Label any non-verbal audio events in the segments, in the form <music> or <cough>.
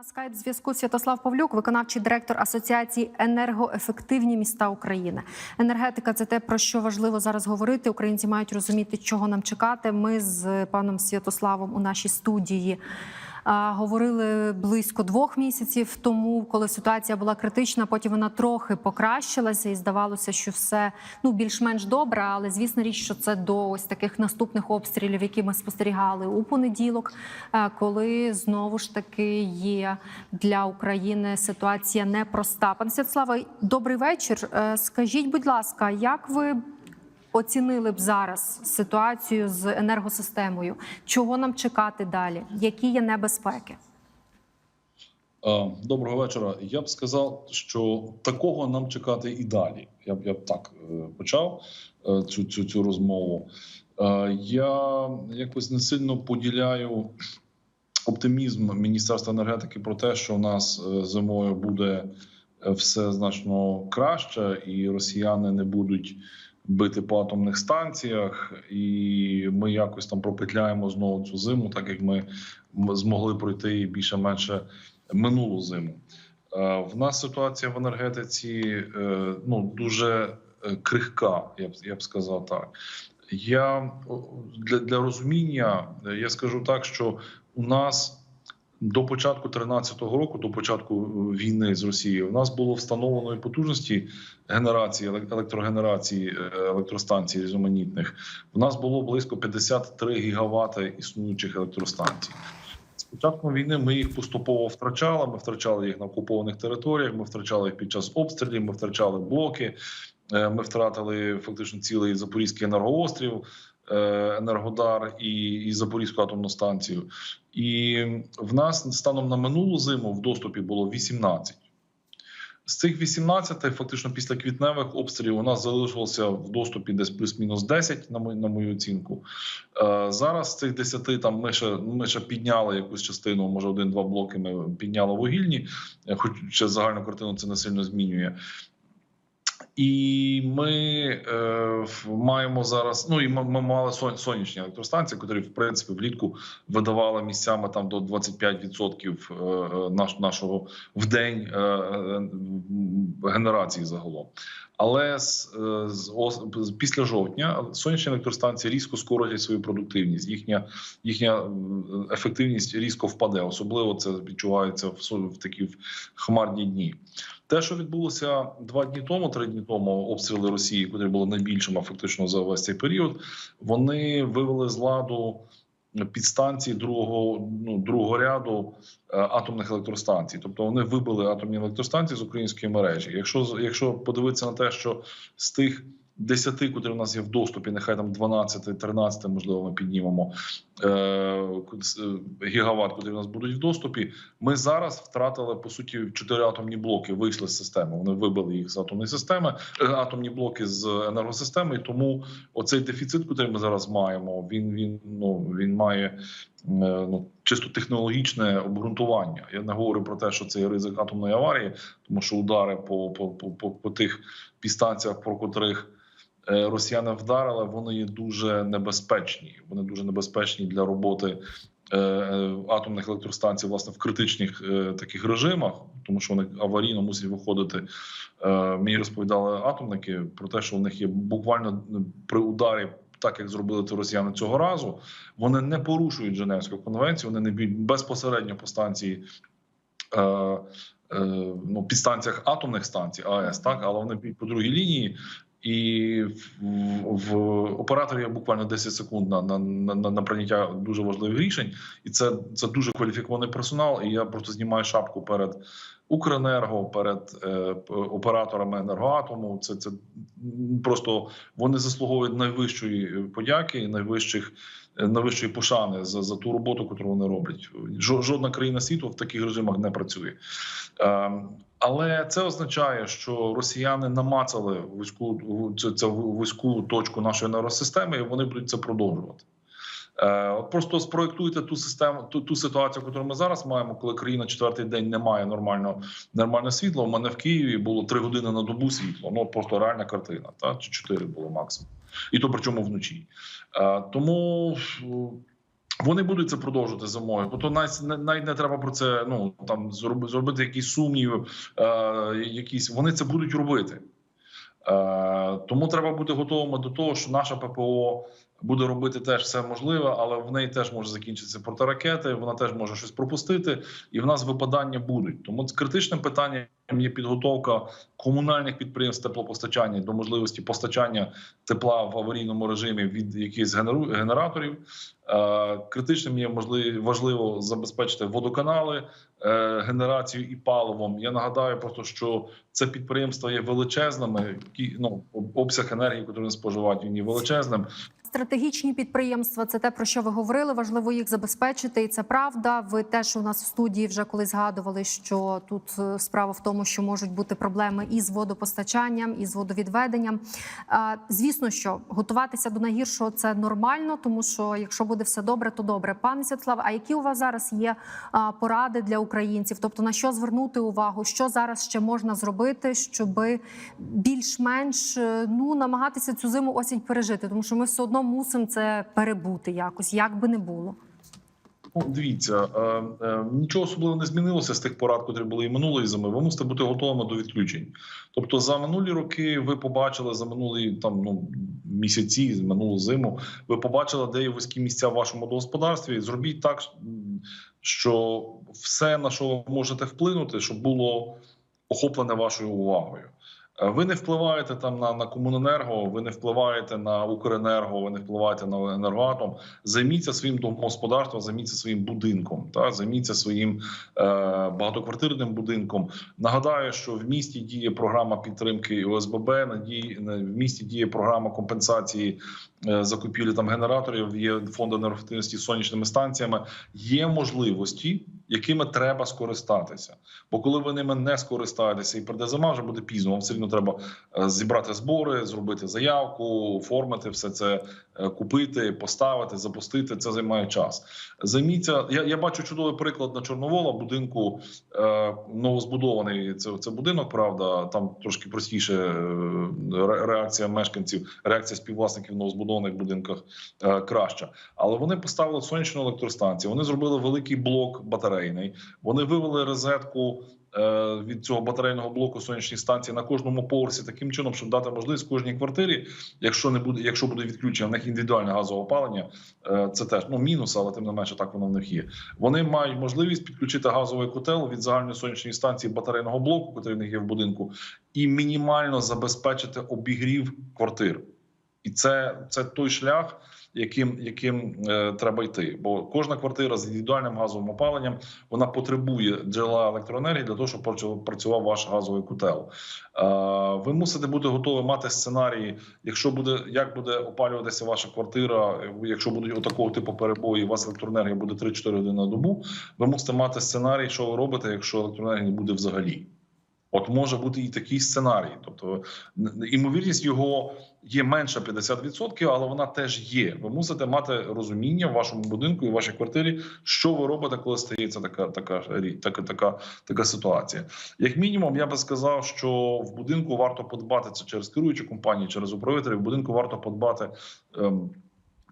На скайп зв'язку Святослав Павлюк, виконавчий директор Асоціації енергоефективні міста України. Енергетика це те, про що важливо зараз говорити. Українці мають розуміти, чого нам чекати. Ми з паном Святославом у нашій студії. Говорили близько двох місяців тому, коли ситуація була критична. Потім вона трохи покращилася, і здавалося, що все ну більш-менш добре. Але звісно, річ, що це до ось таких наступних обстрілів, які ми спостерігали у понеділок, е, коли знову ж таки є для України ситуація непроста. Пане Святославе, добрий вечір. Е, Скажіть, будь ласка, як ви оцінили б зараз ситуацію з енергосистемою? Чого нам чекати далі? Які є небезпеки? Е, Доброго вечора. Я б сказав, що такого нам чекати і далі. Я б я б так е, почав е, цю цю, цю розмову. Я якось не сильно поділяю оптимізм Міністерства енергетики про те, що у нас зимою буде все значно краще, і росіяни не будуть бити по атомних станціях, і ми якось там пропетляємо знову цю зиму, так як ми змогли пройти більше-менше минулу зиму. Е, В нас ситуація в енергетиці е, ну дуже е, крихка, я б я б сказав так. Я для, для розуміння я скажу так, що у нас до початку 2013 року, до початку е, війни з Росією, у нас було встановленої потужності генерації елек- електрогенерації е, електростанцій різноманітних. У нас було близько 53 гігавати існуючих електростанцій. З початком війни ми їх поступово втрачали. Ми втрачали їх на окупованих територіях. Ми втрачали їх під час обстрілів. Ми втрачали блоки. е, Ми втратили фактично цілий Запорізький енергоострів, Енергодар і, і Запорізьку атомну станцію. І в нас станом на минулу зиму в доступі було 18. З цих 18, фактично після квітневих обстрілів, у нас залишилося в доступі десь плюс-мінус 10, на мою, на мою оцінку. Е, зараз з цих 10 там ми ще, ми ще підняли якусь частину, може один-два блоки ми підняли вугільні, е, хоч ще загальну картину це не сильно змінює. І ми е, маємо зараз. Ну і ми, ми мали сон, сонячні електростанції, які в принципі влітку видавали місцями там до 25% е, е, наш, нашого в день е, е, генерації загалом. Але з, з, з- після жовтня сонячні електростанції різко скоротять свою продуктивність. Їхня їхня ефективність різко впаде. Особливо це відчувається в, в такі хмарні дні. Те, що відбулося два дні тому, три дні тому, обстріли Росії, котрі були найбільшими фактично за весь цей період, вони вивели з ладу підстанції другого ну другого ряду е, атомних електростанцій. Тобто вони вибили атомні електростанції з української мережі. Якщо якщо подивитися на те, що з тих 10, котрі у нас є в доступі, нехай там 12, 13, можливо, ми піднімемо е, е, гігават, котрі у нас будуть в доступі. Ми зараз втратили по суті чотири атомні блоки. Вийшли з системи. Вони вибили їх з атомної системи, е, атомні блоки з енергосистеми. І тому оцей дефіцит, який ми зараз маємо, він він ну він має е, ну чисто технологічне обґрунтування. Я не говорю про те, що це ризик атомної аварії, тому що удари по по, по, по, по тих підстанціях, про котрих росіяни вдарили, вони є дуже небезпечні. Вони дуже небезпечні для роботи е, е, атомних електростанцій, власне, в критичних е, таких режимах, тому що вони аварійно мусять виходити. Е, Мені розповідали атомники про те, що у них є буквально при ударі. Так як зробили це росіяни цього разу, вони не порушують Женевську конвенцію, вони не б'ють безпосередньо по станції е, е, ну, підстанціях атомних станцій АЕС, так але вони б'ють по другій лінії, і в, операторів буквально 10 секунд на, на, на, на прийняття дуже важливих рішень, і це, це дуже кваліфікований персонал. І я просто знімаю шапку перед Укренерго, перед е, операторами енергоатому. Це це просто вони заслуговують найвищої е, подяки, найвищих е, найвищої пошани за, за ту роботу, яку вони роблять. Жо- Жодна країна світу в таких режимах не працює. Ем, але це означає, що росіяни намацали вузьку це, це вузьку точку нашої енергосистеми, і вони будуть це продовжувати. Е, просто спроектуйте ту систему, ту, ту ситуацію, яку ми зараз маємо, коли країна четвертий день не має нормально нормальне світло. У мене в Києві було три години на добу світло. Ну просто реальна картина, та чи чотири було максимум, і то причому вночі. Е, Тому Вони будуть це продовжувати зимою. то навіть навіть не треба про це ну там зроби- зробити якісь сумніви, е, якісь вони це будуть робити. Е, тому треба бути готовими до того, що наша ППО буде робити теж все можливе, але в неї теж може закінчитися протиракети, вона теж може щось пропустити, і в нас випадання будуть. Тому це критичним питанням є підготовка комунальних підприємств теплопостачання до можливості постачання тепла в аварійному режимі від якихось генераторів. Е, Критичним є можливо важливо забезпечити водоканали, е, генерацію і паливом. Я нагадаю просто, що це підприємство є величезними. Ну обсяг енергії, який вони споживають, він є величезним. Стратегічні підприємства це те, про що ви говорили. Важливо їх забезпечити, і це правда. Ви теж у нас в студії вже колись згадували, що тут е, справа в тому, що можуть бути проблеми і з водопостачанням, і з водовідведенням. Звісно, що готуватися до найгіршого це нормально, тому що якщо буде все добре, то добре. Пане Святославе, а які у вас зараз є поради для українців? Тобто на що звернути увагу, що зараз ще можна зробити, щоб більш-менш е, ну намагатися цю зиму осінь пережити, тому що ми все одно мусимо це перебути якось, як би не було. Ну, дивіться, е, е, нічого особливо не змінилося з тих порад, котрі були і минулої зими. Ви мусите бути готовими до відключень. Тобто, за минулі роки ви побачили за минулі там ну місяці, минулу зиму. Ви побачили, де є вузькі місця в вашому господарстві. Зробіть так, що все на що ви можете вплинути, щоб було охоплене вашою увагою. Е, Ви не впливаєте там на, на комуненерго, ви не впливаєте на Укренерго, ви не впливаєте на енергоатом. Займіться своїм домогосподарством, займіться своїм будинком, та займіться своїм е, багатоквартирним будинком. Нагадаю, що в місті діє програма підтримки ОСББ. надії- в місті діє програма компенсації е, закупівлі там генераторів. Є фонд енергоефективності з сонячними станціями. Є можливості, якими треба скористатися. Бо коли ви ними не скористаєтеся і прийде зима, вже буде пізно. Вам все одно треба е, зібрати збори, зробити заявку, оформити все це, е, купити, поставити, запустити. Це займає час. Займіться. Я, я бачу чудовий приклад на Чорновола, будинку е, новозбудований. Це, це будинок, правда. Там трошки простіше е, реакція мешканців, реакція співвласників новозбудованих будинках е, краща. Але вони поставили сонячну електростанцію. Вони зробили великий блок батарейний. Вони вивели розетку е, від цього батарейного блоку сонячні станції на кожному поверсі таким чином, щоб дати можливість кожній квартирі, якщо не буде, якщо буде відключення, в них індивідуальне газове опалення. е, Це теж ну мінус, але тим не менше так воно в них є. Вони мають можливість підключити газовий котел від загальної сонячної станції батарейного блоку, який в них є в будинку, і мінімально забезпечити обігрів квартир. І це, це той шлях, яким, яким е, треба йти. Бо кожна квартира з індивідуальним газовим опаленням вона потребує джерела електроенергії для того, щоб працю- працював ваш газовий котел. Е, ви мусите бути готові мати сценарії, якщо буде як буде опалюватися ваша квартира, якщо будуть отакого типу перебої, у вас електроенергія буде 3-4 години на добу. Ви мусите мати сценарій, що ви робите, якщо електроенергії не буде взагалі. От може бути і такий сценарій, тобто імовірність його є менше 50%, але вона теж є. Ви мусите мати розуміння в вашому будинку і в вашій квартирі, що ви робите, коли стається така, така, така, така, така ситуація. Як мінімум, я би сказав, що в будинку варто подбати це через керуючу компанію, через управителів. В будинку варто подбати. Ем,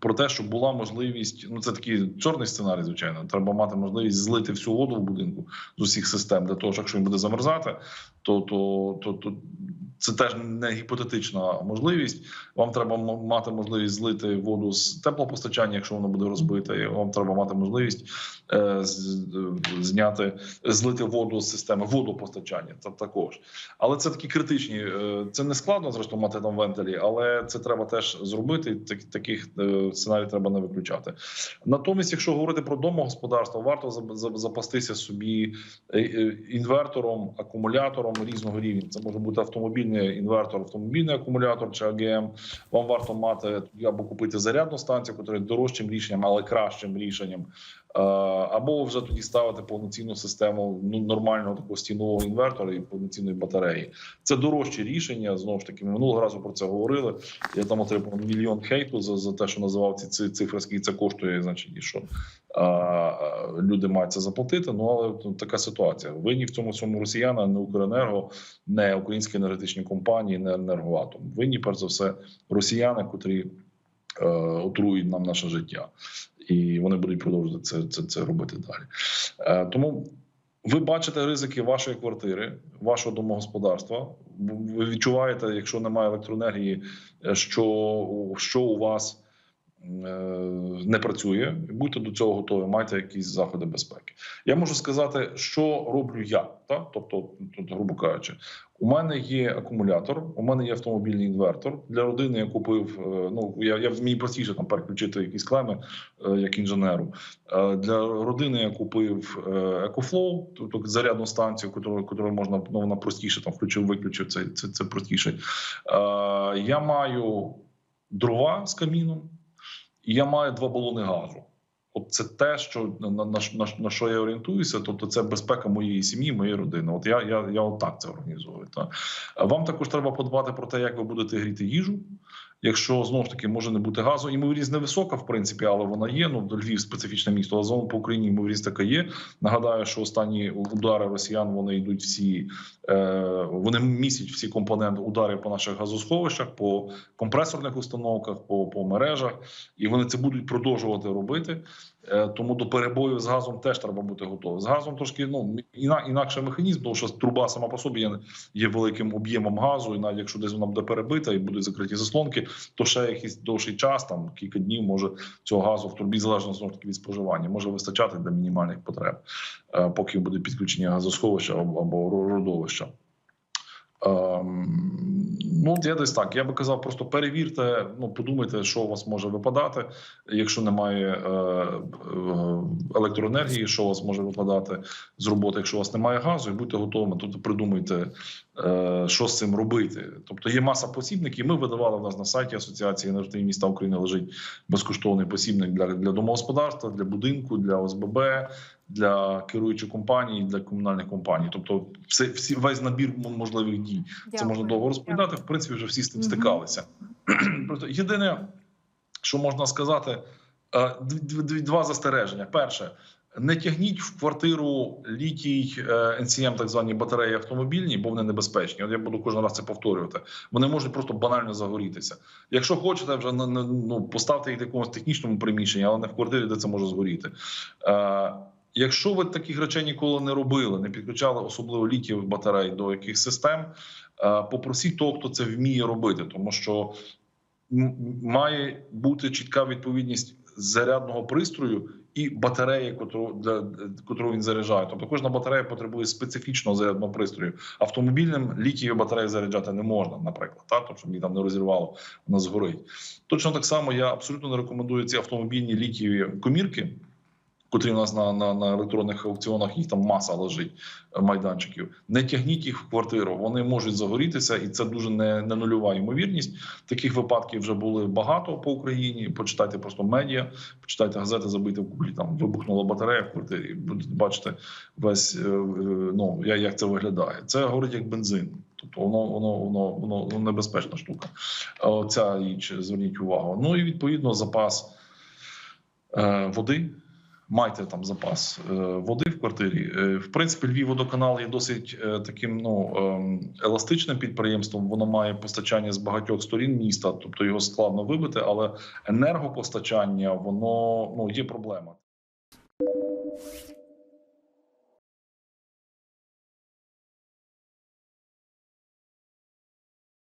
про те, щоб була можливість, ну це такий чорний сценарій, звичайно. Треба мати можливість злити всю воду в будинку з усіх систем для того, що якщо він буде замерзати, то, то, то, то це теж не гіпотетична можливість. Вам треба мати можливість злити воду з теплопостачання, якщо воно буде розбите. Вам треба мати можливість е, е, зняти, злити воду з системи водопостачання. Це також. Але це такі критичні. е, Це не складно зрештою мати там вентилі, але це треба теж зробити. Так, таких е, сценарій треба не виключати. Натомість, якщо говорити про домогосподарство, варто за- за- запастися собі інвертором, акумулятором різного рівня. Це може бути автомобільний інвертор, автомобільний акумулятор чи АГМ. Вам варто мати або купити зарядну станцію, яка дорожчим рішенням, але кращим рішенням. Е, Або вже тоді ставити повноцінну систему ну, нормального такого стінового інвертора і повноцінної батареї. Це дорожче рішення. Знову ж таки, ми минулого разу про це говорили. Я там отримав мільйон хейту за, за те, що називав ці ци- цифри, скільки це коштує, значить, що а, люди мають це заплатити. Ну але от така ситуація. Винні в цьому всьому росіяни, не Укренерго, не українські енергетичні компанії, не енергоатом. Винні перш за все росіяни, котрі е, отруюють нам наше життя. І вони будуть продовжувати це, це, це робити далі. Е, тому ви бачите ризики вашої квартири, вашого домогосподарства. Ви відчуваєте, якщо немає електроенергії, е, що, що у вас не працює. Будьте до цього готові, майте якісь заходи безпеки. Я можу сказати, що роблю я, так? тобто, тут, грубо кажучи, у мене є акумулятор, у мене є автомобільний інвертор. Для родини я купив. е, Ну я, я мені простіше там переключити якісь клеми е, як інженеру. Е, Для родини я купив е, EcoFlow, тобто зарядну станцію, яку, можна ну, вона простіше там включив, виключив. Це це, це простіше. Е, Я маю дрова з каміном, і я маю два балони газу. От це те, що на, на, на, на, що я орієнтуюся, тобто це безпека моєї сім'ї, моєї родини. От я, я, я отак це організовую. Та. Вам також треба подбати про те, як ви будете гріти їжу. Якщо знову ж таки може не бути газу, ймовірність невисока, в принципі, але вона є. Ну Львів специфічне місто, але загалом по Україні ймовірність така є. Нагадаю, що останні удари росіян вони йдуть всі, е, вони містять всі компоненти удари по наших газосховищах, по компресорних установках, по, по мережах, і вони це будуть продовжувати робити. Е, Тому до перебою з газом теж треба бути готовим. З газом трошки ну іна, інакший механізм, тому що труба сама по собі є, є великим об'ємом газу, і навіть якщо десь вона буде перебита і будуть закриті заслонки, то ще якийсь довший час, там кілька днів, може цього газу в трубі залежно знову таки від споживання, може вистачати для мінімальних потреб, е, поки буде підключення газосховища або родовища. Ем, ну, я десь так. Я би казав, просто перевірте, ну подумайте, що у вас може випадати, якщо немає е, е, електроенергії, що у вас може випадати з роботи, якщо у вас немає газу, і будьте готовими. Тобто придумайте, е, що з цим робити. Тобто є маса посібників. Ми видавали в нас на сайті Асоціації енергетичних міста України лежить безкоштовний посібник для, для домогосподарства, для будинку, для ОСББ. Для керуючих компаній, для комунальних компаній, тобто все всі весь набір можливих дій. Це можна довго розповідати. В принципі, вже всі з цим стикалися. <clears throat> Просто єдине, що можна сказати, е, дв- дв- два застереження. Перше, не тягніть в квартиру літій е, НСМ, так звані батареї автомобільні, бо вони небезпечні. От я буду кожен раз це повторювати. Вони можуть просто банально загорітися. Якщо хочете, вже ну, поставте їх в якомусь технічному приміщенні, але не в квартирі, де це може згоріти. Якщо ви таких речей ніколи не робили, не підключали особливо літієвих батарей до яких систем, е, попросіть того, хто це вміє робити, тому що має бути чітка відповідність зарядного пристрою і батареї, котру для котру він заряджає. Тобто кожна батарея потребує специфічного зарядного пристрою. Автомобільним літієві батареї заряджати не можна, наприклад, та тобто, щоб її там не розірвало, вона згорить. Точно так само я абсолютно не рекомендую ці автомобільні літієві комірки котрі у нас на, на, на електронних аукціонах їх там маса лежить е, майданчиків. Не тягніть їх в квартиру, вони можуть загорітися, і це дуже не, не нульова ймовірність. Таких випадків вже були багато по Україні. Почитайте просто медіа, почитайте газети, забийте в гуглі. Там вибухнула батарея в квартирі. Будете бачити весь е, е, ну як, це виглядає. Це говорить як бензин. Тобто воно воно воно воно, небезпечна штука. Ця річ зверніть увагу. Ну і відповідно запас е, води. Майте там запас е, води в квартирі. Е, в принципі, Львів водоканал є досить е, таким ну ем, еластичним підприємством. Воно має постачання з багатьох сторін міста, тобто його складно вибити, але енергопостачання воно ну є проблема.